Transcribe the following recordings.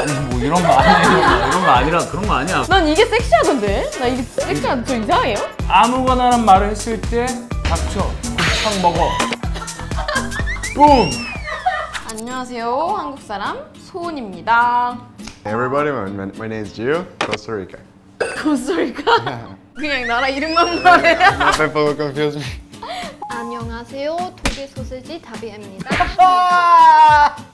아니 뭐 이런 거 아니에요. 이런 거 아니라 그런 거 아니야. 난 이게 섹시하던데? 나 이게 섹시한 저 이상해요? 아무거나란 말을 했을 때 닥쳐. 곱창 먹어. 뿜. 안녕하세요. 한국 사람 소은입니다. Hey everybody, my, my, my name is Gio, Costa Rica. 고소리가? 그냥 나라 이름만 말해. No people will confuse me. 안녕하세요. 독일 소시지 다비입니다.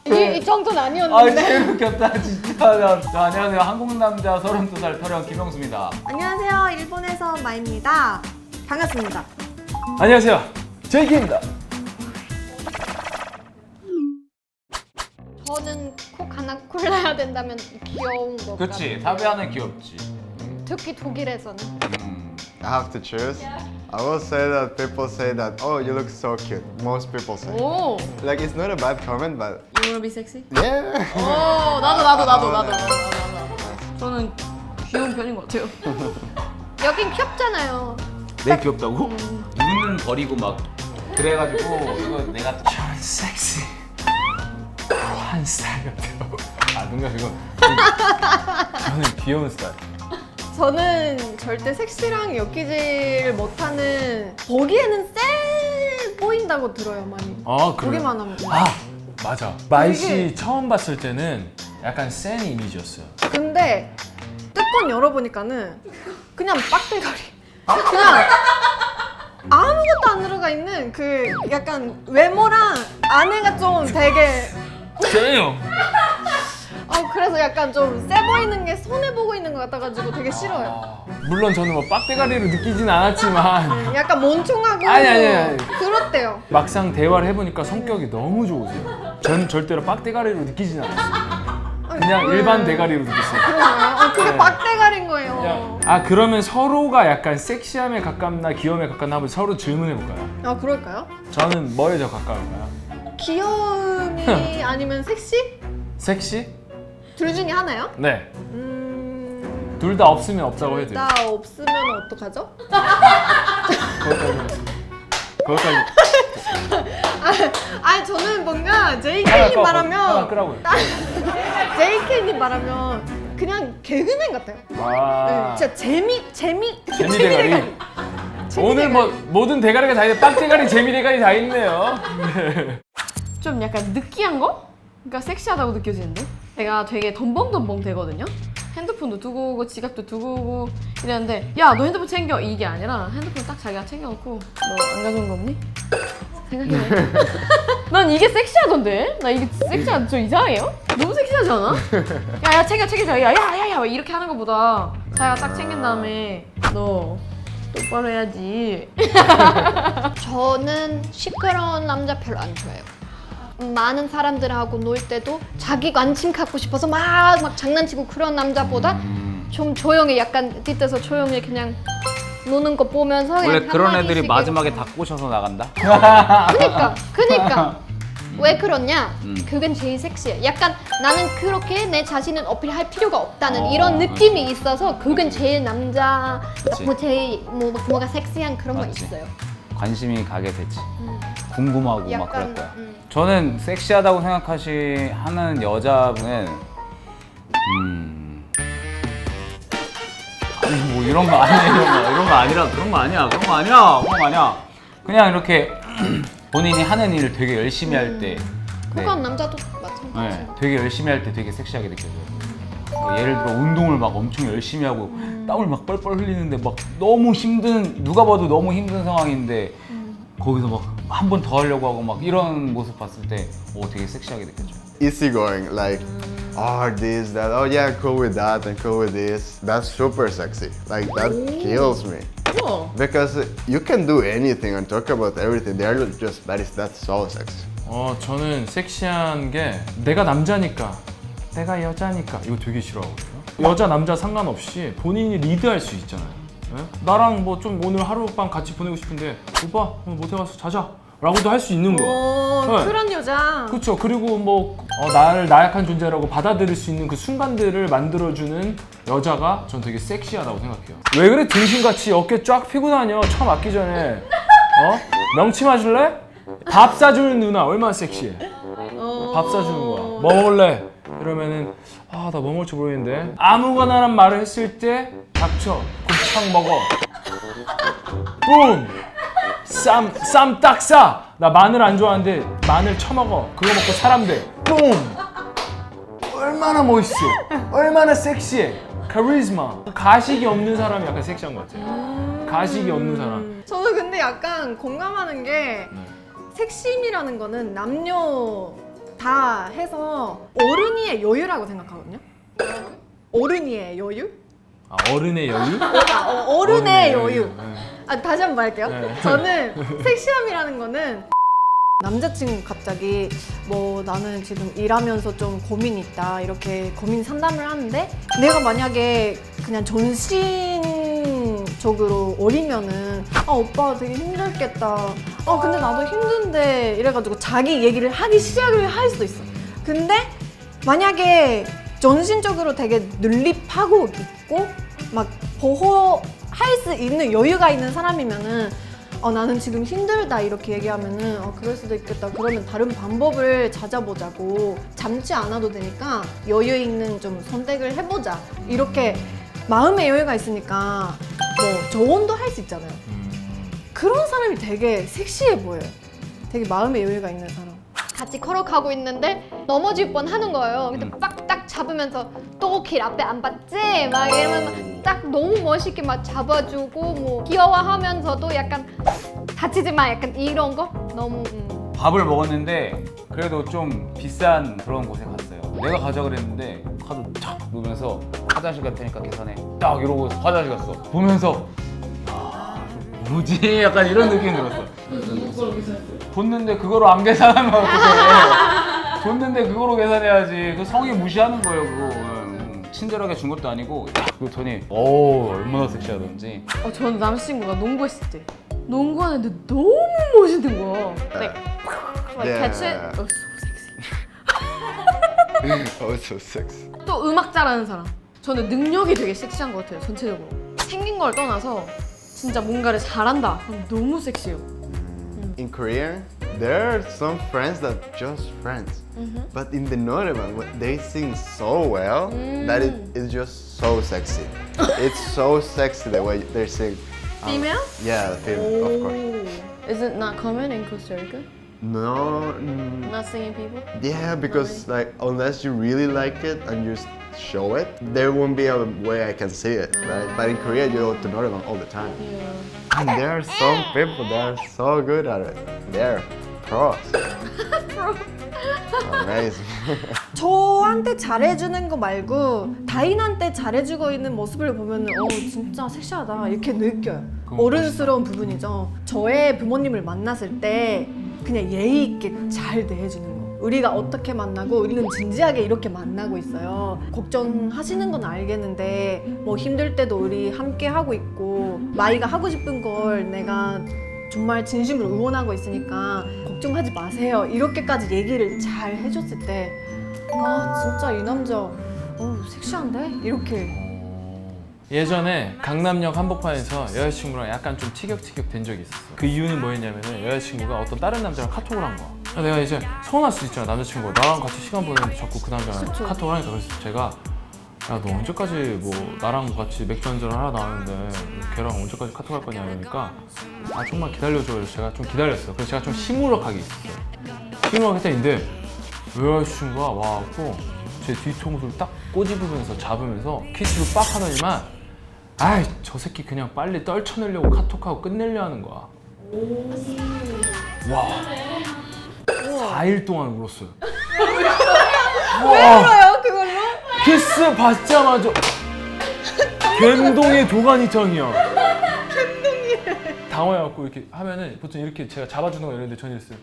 이, 이 정도는 아 아니었는데. 진짜 웃겼다 진짜. 자, 안녕하세요. 한국 남자 32살 터령 김영수입니다. 안녕하세요. 일본에서 마입니다. 반갑습니다. 안녕하세요. 제이키입니다. 저는 꼭 하나 골라야 된다면 귀여운 거. 그렇지. 다비아는 귀엽지. 특히 독일에서는. 음. I have to choose. I will say that people say that, oh, you look so cute. Most people say. 오, Like, it's not a bad comment, but you wanna be sexy? yeah. 오, 나도 나도 나도 나도 나도 나도. 나도. 저는 귀여운 편인 것 같아요. 여긴 귀엽잖아요. 내 귀엽다고? 눈은 버리고 막 그래가지고 이거 내가 전 섹시 한 스타일 같아요. 아 뭔가 그거 저는 귀여운 스타일. 저는 절대 섹시랑 엮이질 못하는 보기에는 쎄 보인다고 들어요 많이. 아 그래? 보기만 하면. 아 맞아. 마이 씨 처음 봤을 때는 약간 센 이미지였어요. 근데 뚜껑 열어보니까는 그냥 빡대가리. 그냥 아무것도 안 들어가 있는 그 약간 외모랑 안에가 좀 되게 세요. 아 그래서 약간 좀 세 보이는 게 손해 보고 있는 것 같아가지고 되게 싫어요. 물론 저는 뭐 빡대가리로 느끼진 않았지만 약간 몬충하고 아니, 아니, 아니. 그렇대요. 막상 대화를 해보니까 성격이 너무 좋으세요. 전 절대로 빡대가리로 느끼진 않았어요. 그냥 왜? 일반 대가리로 느꼈어요. 그런가요? 어, 그게 네. 빡대가리인 거예요. 그냥, 아 그러면 서로가 약간 섹시함에 가깝나 귀여움에 가깝나 한번 서로 질문해 볼까요? 아 그럴까요? 저는 뭐에 더 가까울까요? 귀여움이 아니면 섹시? 섹시? 둘 중에 하나요? 네. 음... 둘 다 없으면 없다고 해도 돼요. 나 없으면 어떡하죠? 그것까지. 그것까지. 아니 저는 뭔가 하나 JK님 꺼, 하나 말하면 끄라고요. JK님 말하면 그냥 개그맨 같아요. 네, 아. 진짜 재미 재미 재미 대가리. 오늘 뭐 모든 대가리가 다 있네. 빡 대가리, 재미 대가리 다 있네요. 네. 좀 약간 느끼한 거? 그러니까 섹시하다고 느껴지는데? 내가 되게 덤벙덤벙 되거든요? 핸드폰도 두고 오고 지갑도 두고 오고 이랬는데 야 너 핸드폰 챙겨 이게 아니라 핸드폰 딱 자기가 챙겨놓고 너 안 가져온 거 없니? 생각해봐 난 이게 섹시하던데? 나 이게 섹시한 저 이상해요? 너무 섹시하지 않아? 야야 챙겨 챙겨 야야야야 이렇게 하는 것보다 자기가 딱 챙긴 다음에 너 똑바로 해야지 저는 시끄러운 남자 별로 안 좋아해요. 많은 사람들하고 놀 때도 자기 관심 갖고 싶어서 막, 막 장난치고 그런 남자보다 좀 조용히 약간 뒤에서 조용히 그냥 노는 거 보면서 원래 그냥 그런 한마디씩 애들이 마지막에 이러고. 다 꼬셔서 나간다. 그니까 그니까 왜 그러냐 음. 그건 제일 섹시해 약간 나는 그렇게 내 자신을 어필할 필요가 없다는 어, 이런 느낌이 있어서 그건 제일 남자 그치. 뭐 제일 뭐 뭐가 섹시한 그런 거 맞지. 있어요 관심이 가게 되지. 궁금하고 막 그럴 약간 거야. 음. 저는 섹시하다고 생각하시 하는 여자분은 음 아니 뭐 이런 거 아니에요 이런 거 이런 거 아니라 그런 거 아니야 그런 거 아니야 그런 거 아니야 그냥 이렇게 본인이 하는 일을 되게 열심히 할 때 그건 남자도 마찬가지 네, 되게 열심히 할 때 되게 섹시하게 느껴져요. 뭐 예를 들어 운동을 막 엄청 열심히 하고 땀을 막 뻘뻘 흘리는데 막 너무 힘든 누가 봐도 너무 힘든 상황인데 거기서 막 한 번 더 하려고 하고 막 이런 모습 봤을 때 오, 되게 섹시하게 느껴져요. Easygoing, like, oh, this, that, oh, yeah, cool with that and cool with this. That's super sexy. Like, that kills me. 우와 Because you can do anything and talk about everything. They're just, that is, that's so sexy. 어 저는 섹시한 게 내가 남자니까 내가 여자니까 이거 되게 싫어하거든요. 여자 남자 상관없이 본인이 리드할 수 있잖아요. 예? 나랑 뭐 좀 오늘 하룻밤 같이 보내고 싶은데 오빠 오늘 모텔 가서 자자. 라고도 할 수 있는 거야. 오 네. 그런 여자 그렇죠. 그리고 뭐 어, 나를 나약한 존재라고 받아들일 수 있는 그 순간들을 만들어주는 여자가 전 되게 섹시하다고 생각해요. 왜 그래 등신같이 어깨 쫙 펴고 다녀 처음 맞기 전에 어 명치 맞을래? 밥 사주는 누나 얼마나 섹시해. 밥 사주는 거야. 뭐 먹을래? 이러면은 아 나 뭐 먹을지 모르겠는데 아무거나란 말을 했을 때 닥쳐 곱창 먹어 뿜! 쌈, 쌈 딱 싸! 나 마늘 안 좋아하는데 마늘 쳐먹어 그거 먹고 사람 돼 뿜! 얼마나 멋있어 얼마나 섹시해 카리스마 가식이 없는 사람이 약간 섹시한 것 같아 가식이 없는 사람 저는 근데 약간 공감하는 게 네. 섹심이라는 거는 남녀 다 해서 어른이의 여유라고 생각하거든요. 어른이의 여유? 아, 어른의 여유? 아, 어, 어른의 여유. 네. 아, 다시 한번 말할게요. 네. 저는 섹시함이라는 거는 남자친구 갑자기 뭐 나는 지금 일하면서 좀 고민이 있다 이렇게 고민 상담을 하는데 내가 만약에 그냥 전신적으로 어리면은 아 오빠 되게 힘들겠다 아 근데 나도 힘든데 이래가지고 자기 얘기를 하기 시작을 할 수도 있어 근데 만약에 전신적으로 되게 눌립하고 있고 막 보호 할 수 있는 여유가 있는 사람이면은 어, 나는 지금 힘들다 이렇게 얘기하면은 어, 그럴 수도 있겠다. 그러면 다른 방법을 찾아보자고. 잠지 않아도 되니까 여유 있는 좀 선택을 해보자. 이렇게 마음의 여유가 있으니까 뭐 조언도 할 수 있잖아요. 그런 사람이 되게 섹시해 보여요. 되게 마음의 여유가 있는 사람 같이 걸어가고 있는데 넘어질 뻔 하는 거예요. 근데 음. 빡딱 잡으면서 또 길 앞에 안 봤지? 막 이러면 딱 너무 멋있게 막 잡아주고 뭐 귀여워하면서도 약간 다치지 마 약간 이런 거 너무 음. 밥을 먹었는데 그래도 좀 비싼 그런 곳에 갔어요. 내가 가자 그랬는데 카드 탁 놓으면서 화장실 갈 테니까 계산해. 딱 이러고 화장실 갔어. 보면서 아 뭐지? 약간 이런 느낌이 들었어. 줬는데 그거로 안 계산하면 어떡해? 줬는데 그거로 계산해야지. 그 성의 무시하는 거예요 그거. 음, 친절하게 준 것도 아니고 딱 그랬더니 오 얼마나 섹시하던지. 어, 전 남자친구가 농구했을 때 농구하는데 너무 멋있는 거야. Like, like Yeah. catch it. Oh, so sexy. oh, so sexy. 또 음악 잘하는 사람. 저는 능력이 되게 섹시한 것 같아요 전체적으로. 생긴 걸 떠나서 진짜 뭔가를 잘한다. 그럼 너무 섹시해요. In Korea, there are some friends that are just friends. But in the Noreban, they sing so well that it is just so sexy. it's so sexy the way they sing. Um, Female? Yeah, the female, of course. Is it not common in Costa Rica? No, mm, Not singing people? yeah, because like unless you really like it and you s- show it, there won't be a way I can see it, right? But in Korea, you go to Noreban all the time. And there are some people that are so good at it. They're pros. Amazing. 저한테 잘해주는 거 말고 다인한테 잘해주고 있는 모습을 보면 어 진짜 섹시하다 이렇게 느껴요 어른스러운 부분이죠 저의 부모님을 만났을 때 그냥 예의 있게 잘 대해주는 거 우리가 어떻게 만나고 우리는 진지하게 이렇게 만나고 있어요 걱정하시는 건 알겠는데 뭐 힘들 때도 우리 함께 하고 있고 마이가 하고 싶은 걸 내가 정말 진심으로 응원하고 있으니까 걱정하지 마세요. 이렇게까지 얘기를 잘 해줬을 때, 아, 진짜 이 남자, 어 섹시한데? 이렇게. 예전에 강남역 한복판에서 여자친구랑 약간 좀 티격태격 된 적이 있었어. 그 이유는 뭐였냐면 은 여자친구가 어떤 다른 남자랑 카톡을 한 거야. 그래서 내가 이제 서운할 수 있잖아 남자친구가 나랑 같이 시간 보내는데 자꾸 그 남자랑 그쵸. 카톡을 하니까 그래서 제가 야 너 언제까지 뭐 나랑 같이 맥주 한잔을 하러 나왔는데 걔랑 언제까지 카톡 할 거냐 이러니까 아 좀만 기다려줘 그래서 제가 좀 기다렸어요. 그래서 제가 좀 시무룩하게 있었어요. 시무룩하게 했는데 여자친구가 와갖고 제 뒤통수를 딱 꼬집으면서 잡으면서 키스를 빡 하더니만 아이 저 새끼 그냥 빨리 떨쳐내려고 카톡하고 끝내려 하는 거야 와 4일 동안 울었어요. 왜 울어요 그걸로? 키스 받자마자 갬동의 도가니탕이야 당황해갖고 이렇게 하면은 보통 이렇게 제가 잡아주는 거 이랬는데 전이 했어요.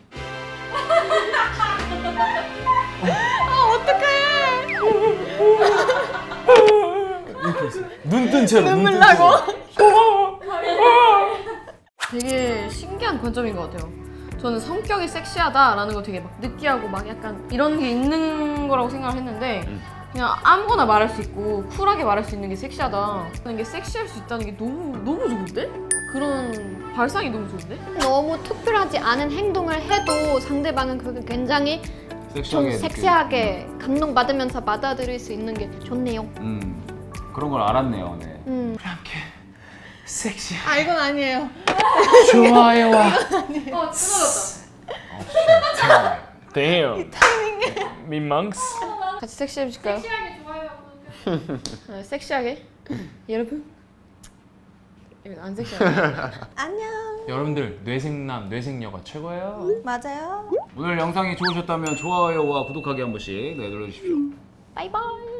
이렇게 있어요. 눈뜬 채로 눈물 나고. 되게 신기한 관점인 것 같아요. 저는 성격이 섹시하다라는 거 되게 막 느끼하고 막 약간 이런 게 있는 거라고 생각을 했는데 그냥 아무거나 말할 수 있고 쿨하게 말할 수 있는 게 섹시하다. 그런 게 섹시할 수 있다는 게 너무 너무 좋은데? 그런 발상이 너무 좋은데? 너무 특별하지 않은 행동을 해도 상대방은 그게 굉장히 섹시하게 좀 섹시하게 감동받으면서 받아들일 수 있는 게 좋네요. 음 그런 걸 알았네요. 네. 음. 섹시. 아 이건 아니에요. 좋아요와. 어 쓰러졌다. Damn. 민망스. 같이 섹시해 주실까요? 섹시하게 좋아요. 섹시하게. 여러분. 이건 안 섹시하네. 안녕. 여러분들 뇌생남, 뇌생녀가 최고예요. 맞아요. 오늘 영상이 좋으셨다면 좋아요와 구독하기 한 번씩 네, 눌러주십시오. 바이바이.